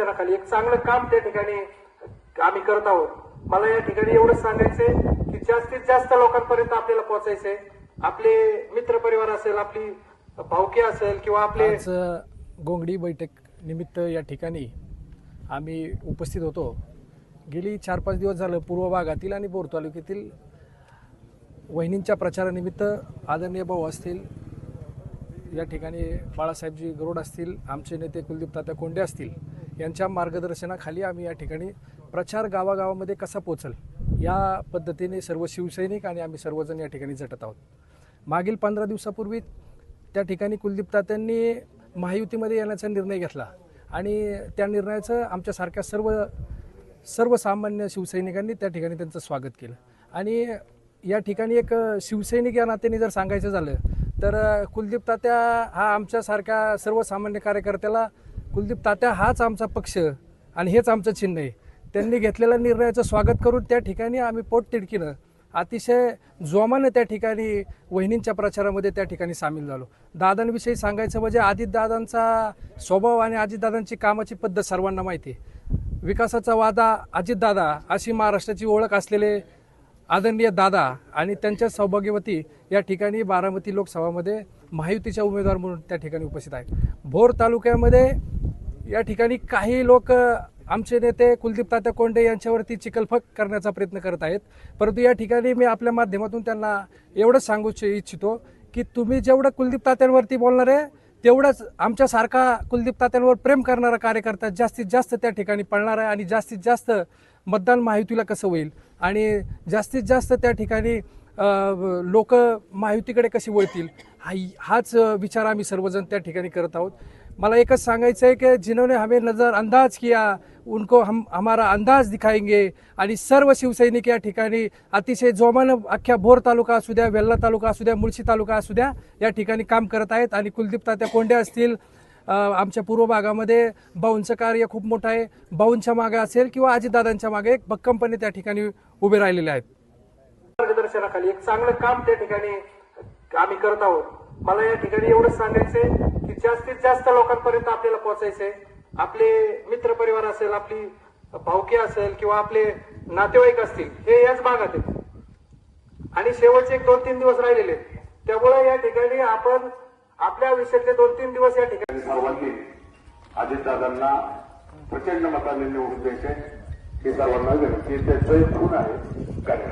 मार्गदर्शनाखाली एक चांगलं काम त्या ठिकाणी आम्ही करत आहोत. मला या ठिकाणी एवढंच सांगायचंय की जास्तीत जास्त लोकांपर्यंत आपल्याला पोहोचायचंय. आपले मित्र परिवार असेल आपली भावकी असेल किंवा आपले गोंगडी बैठक निमित्त या ठिकाणी आम्ही उपस्थित होतो. गेली चार पाच दिवस झालं पूर्व भागातील आणि बोर तालुक्यातील वहिनींच्या प्रचारानिमित्त आदरणीय भाऊ असतील या ठिकाणी बाळासाहेबजी गरोड असतील आमचे नेते कुलदीप तात्या कोंडे असतील यांच्या मार्गदर्शनाखाली आम्ही या ठिकाणी प्रचार गावागावामध्ये कसा पोचल या पद्धतीने सर्व शिवसैनिक आणि आम्ही सर्वजण या ठिकाणी झटत आहोत. मागील पंधरा दिवसापूर्वी त्या ठिकाणी कुलदीप तात्यांनी महायुतीमध्ये येण्याचा निर्णय घेतला आणि त्या निर्णयाचं आमच्यासारख्या सर्व सर्वसामान्य शिवसैनिकांनी त्या ठिकाणी त्यांचं स्वागत केलं. आणि या ठिकाणी एक शिवसैनिक या नात्याने जर सांगायचं झालं तर कुलदीप तात्या हा आमच्यासारख्या सर्वसामान्य कार्यकर्त्याला कुलदीप तात्या हाच आमचा पक्ष आणि हेच आमचं चिन्ह आहे. त्यांनी घेतलेल्या निर्णयाचं स्वागत करून त्या ठिकाणी आम्ही पोटतिडकीनं अतिशय जोमानं त्या ठिकाणी वहिनींच्या प्रचारामध्ये त्या ठिकाणी सामील झालो. दादांविषयी सांगायचं म्हणजे अजितदादांचा स्वभाव आणि अजितदादांची कामाची पद्धत सर्वांना माहिती आहे. विकासाचा वादा अजितदादा अशी महाराष्ट्राची ओळख असलेले आदरणीय दादा आणि त्यांच्या सौभाग्यवती या ठिकाणी बारामती लोकसभामध्ये महायुतीच्या उमेदवार म्हणून त्या ठिकाणी उपस्थित आहेत. भोर तालुक्यामध्ये या ठिकाणी काही लोक आमचे नेते कुलदीप तात्या कोंडे यांच्यावरती चिकलफक करण्याचा प्रयत्न करत आहेत. परंतु या ठिकाणी मी आपल्या माध्यमातून त्यांना एवढं सांगू इच्छितो की तुम्ही जेवढं कुलदीप तात्यांवरती बोलणार आहे तेवढंच आमच्यासारखा कुलदीप तात्यांवर प्रेम करणारा कार्यकर्ता जास्तीत जास्त त्या ठिकाणी पळणार आहे आणि जास्तीत जास्त मतदान महायुतीला कसं होईल? आणि जास्तीत जास्त त्या ठिकाणी लोक महायुतीकडे कशी वळतील? हा हाच विचार आम्ही सर्वजण त्या ठिकाणी करत आहोत. मला एकच सांगायचं आहे की जिन्होंने हमें नजर अंदाज किया उनको हम हमारा अंदाज दिखाएंगे। आणि सर्व शिवसैनिक या ठिकाणी अतिशय जोमानं अख्ख्या भोर तालुका असू द्या वेल्ला तालुका असू द्या मुळशी तालुका असू द्या या ठिकाणी काम करत आहेत. आणि कुलदीप तात्या कोंडे असतील आमच्या पूर्व भागामध्ये. बाऊंचं कार्य खूप मोठं आहे. बाऊंच्या मागे असेल किंवा आजीदादांच्या मागे एक भक्कमपणे त्या ठिकाणी उभे राहिलेले आहेत. मार्गदर्शनाखाली एक चांगलं काम त्या ठिकाणी आम्ही करत आहोत. मला या ठिकाणी एवढंच सांगायचंय की जास्तीत जास्त लोकांपर्यंत आपल्याला पोहोचायचंय. आपले मित्र परिवार असेल आपली भावकी असेल किंवा आपले नातेवाईक असतील हे याच भागात आहेत. आणि शेवटचे एक दोन तीन दिवस राहिलेले त्यामुळे या ठिकाणी आपण आपल्या आयुष्यातले दोन तीन दिवस या ठिकाणी सर्वांनी अजितदादांना प्रचंड मताने निवडून द्यायचे. हे सर्वांना विनंती त्याचं एक गुण आहे. कार्य